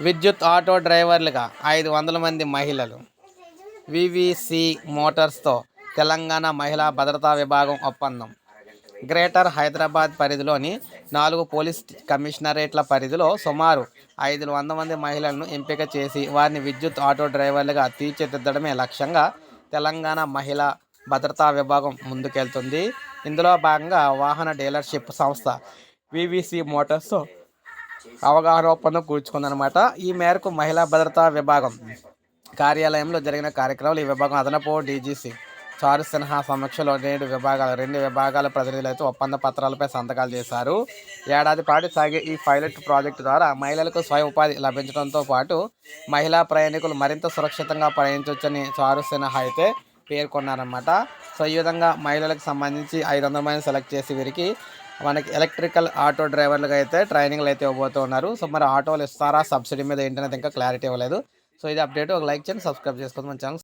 విద్యుత్ ఆటో డ్రైవర్లుగా ఐదు వందల మంది మహిళలు. వివిసి మోటార్స్తో తెలంగాణ మహిళా భద్రతా విభాగం ఒప్పందం. గ్రేటర్ హైదరాబాద్ పరిధిలోని నాలుగు పోలీస్ కమిషనరేట్ల పరిధిలో సుమారు ఐదు వంద మంది మహిళలను ఎంపిక చేసి వారిని విద్యుత్ ఆటో డ్రైవర్లుగా తీర్చిదిద్దడమే లక్ష్యంగా తెలంగాణ మహిళా భద్రతా విభాగం ముందుకెళ్తుంది. ఇందులో భాగంగా వాహన డీలర్షిప్ సంస్థ వివిసి మోటార్స్ అవగాహన ఒప్పందం కూర్చుకుందనమాట. ఈ మేరకు మహిళా భద్రతా విభాగం కార్యాలయంలో జరిగిన కార్యక్రమంలో ఈ విభాగం అదనపు డీజీసీ చారు సిన్హా సమక్షంలో నేడు విభాగాలు రెండు విభాగాల ప్రతినిధులైతే ఒప్పంద పత్రాలపై సంతకాలు చేశారు. ఏడాది పాటు సాగే ఈ పైలట్ ప్రాజెక్టు ద్వారా మహిళలకు స్వయం ఉపాధి లభించడంతో పాటు మహిళా ప్రయాణికులు మరింత సురక్షితంగా ప్రయాణించవచ్చని చారు సిన్హా అయితే పేర్కొన్నారన్నమాట. సో ఈ విధంగా మహిళలకు సంబంధించి ఐదు వందల మంది సెలెక్ట్ చేసి వీరికి మనకి ఎలక్ట్రికల్ ఆటో డ్రైవర్లుగా అయితే ట్రైనింగ్లు అయితే ఇవ్వబోతున్నారు సో మరి ఆటోలు ఇస్తారా? సబ్సిడీ మీద ఏంటనేది ఇంకా క్లారిటీ ఇవ్వలేదు. సో ఇది అప్డేట్. ఒక లైక్ చేయండి సబ్స్క్రైబ్ చేసుకోండి మన ఛానల్.